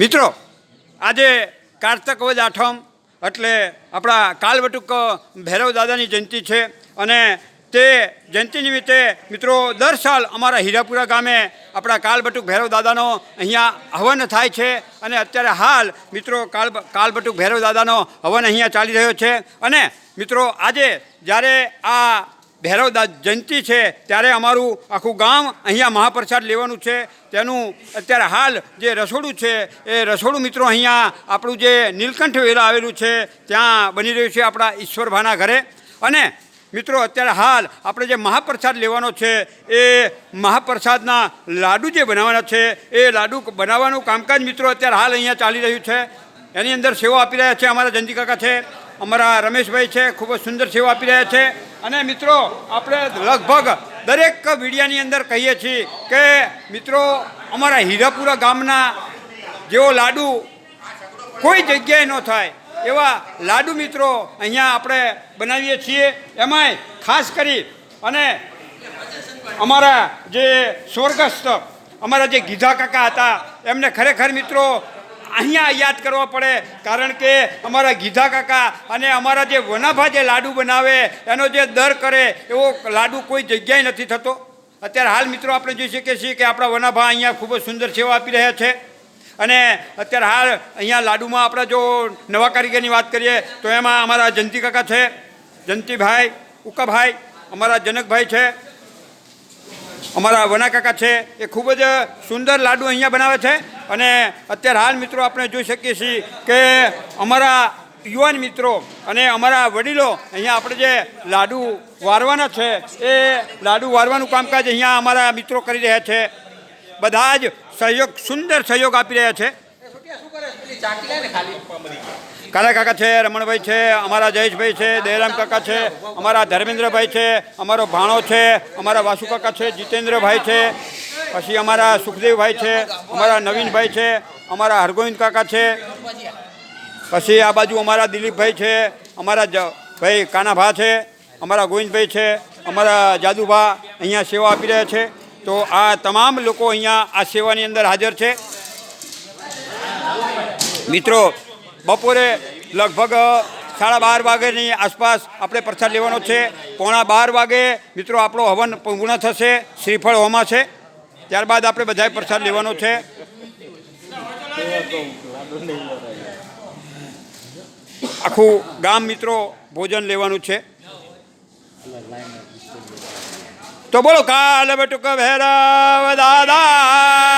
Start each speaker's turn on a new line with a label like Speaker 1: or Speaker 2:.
Speaker 1: મિત્રો, આજે કારતક વદ આઠમ, એટલે આપણા કાલવટુક ભૈરવ દાદાની જયંતિ છે અને તે જયંતિ નિમિત્તે મિત્રો, દર સાલ અમારા હીરાપુરા ગામે આપણા કાલબટુક ભૈરવ દાદાનો અહીંયા હવન થાય છે અને અત્યારે હાલ મિત્રો, કાલ કાલબટુક ભૈરવ દાદાનો હવન અહીંયા ચાલી રહ્યો છે. અને મિત્રો, આજે જ્યારે આ ભૈરવ દા જયંતિ છે, ત્યારે અમારું આખું ગામ અહીંયા મહાપ્રસાદ લેવાનું છે. તેનું અત્યારે હાલ જે રસોડું છે, એ રસોડું મિત્રો અહીંયા આપણું જે નીલકંઠ વેલા આવેલું છે, ત્યાં બની રહ્યું છે આપણા ઈશ્વરભાના ઘરે. અને મિત્રો અત્યારે હાલ આપણે જે મહાપ્રસાદ લેવાનો છે, એ મહાપ્રસાદના લાડુ જે બનાવવાના છે, એ લાડુ બનાવવાનું કામકાજ મિત્રો અત્યારે હાલ અહીંયા ચાલી રહ્યું છે. એની અંદર સેવા આપી રહ્યા છે અમારા જયંતિ કાકા છે. અમારા રમેશભાઈ છે, ખૂબ જ સુંદર સેવા આપી રહ્યા છે. અને મિત્રો, આપણે લગભગ દરેક મીડિયાની અંદર કહીએ છીએ કે, મિત્રો, અમારા હીરાપુરા ગામના જેવો લાડુ કોઈ જગ્યાએ ન થાય. એવા લાડુ મિત્રો અહીંયા આપણે બનાવીએ છીએ. એમાંય ખાસ કરી અને અમારા જે સ્વર્ગસ્થ, અમારા જે ગીધા કાકા હતા, એમને ખરેખર મિત્રો અહીંયા યાદ કરવા પડે, કારણ કે અમારા ગીધા કાકા અને અમારા જે વનાભા જે લાડુ બનાવે, એનો જે દર કરે, એવો લાડુ કોઈ જગ્યાએ નથી થતો. અત્યારે હાલ મિત્રો આપણે જોઈ શકીએ છીએ કે આપણા વનાભા અહીંયા ખૂબ જ સુંદર સેવા આપી રહ્યા છે. અને અત્યારે હાલ અહીંયા લાડુમાં આપણે જો નવા કારીગરની વાત કરીએ, તો એમાં અમારા જંતી કાકા છે જંતીભાઈ ઉકાભાઈ, અમારા જનકભાઈ છે, અમારા વના કાકા છે, એ ખૂબ જ સુંદર લાડુ અહીંયા બનાવે છે. અને અત્યારે હાલ મિત્રો આપણે જોઈ શકીએ છીએ કે અમારા યુવાન મિત્રો અને અમારા વડીલો અહીંયા આપણે જે લાડુ વારવાના છે, એ લાડુ વારવાનું કામકાજ અહીંયા અમારા મિત્રો કરી રહ્યા છે. બધા જ સહયોગ, સુંદર સહયોગ આપી રહ્યા છે. કાલા કાકા છે, રમણભાઈ છે, અમારા જયેશભાઈ છે, દયારામ કાકા છે, અમારા ધર્મેન્દ્રભાઈ છે, અમારો ભાણો છે, અમારા વાસુ કાકા છે, જીતેન્દ્રભાઈ છે પછી અમારા સુખદેવભાઈ છે, અમારા નવીનભાઈ છે, અમારા હરગોવિંદ કાકા છે. પછી આ બાજુ અમારા દિલીપભાઈ છે, અમારા ભાઈ કાનાભા છે, અમારા ગોવિંદભાઈ છે, અમારા જાદુભા અહીંયા સેવા આપી રહ્યા છે. તો આ તમામ લોકો અહીંયા આ સેવાની અંદર હાજર છે. મિત્રો, બપોરે લગભગ સાડા બાર વાગ્યાની આસપાસ આપણે પ્રસાદ લેવાનો છે. પોણા બાર વાગે મિત્રો આપણો હવન પૂર્ણ થશે. શ્રીફળ હોમાં છે ત્યારબાદ આપણે બધાએ પ્રસાદ લેવાનો છે. આખું ગામ મિત્રો ભોજન લેવાનું છે. તો બોલો, કાલ બટુક ભેરવ દાદાની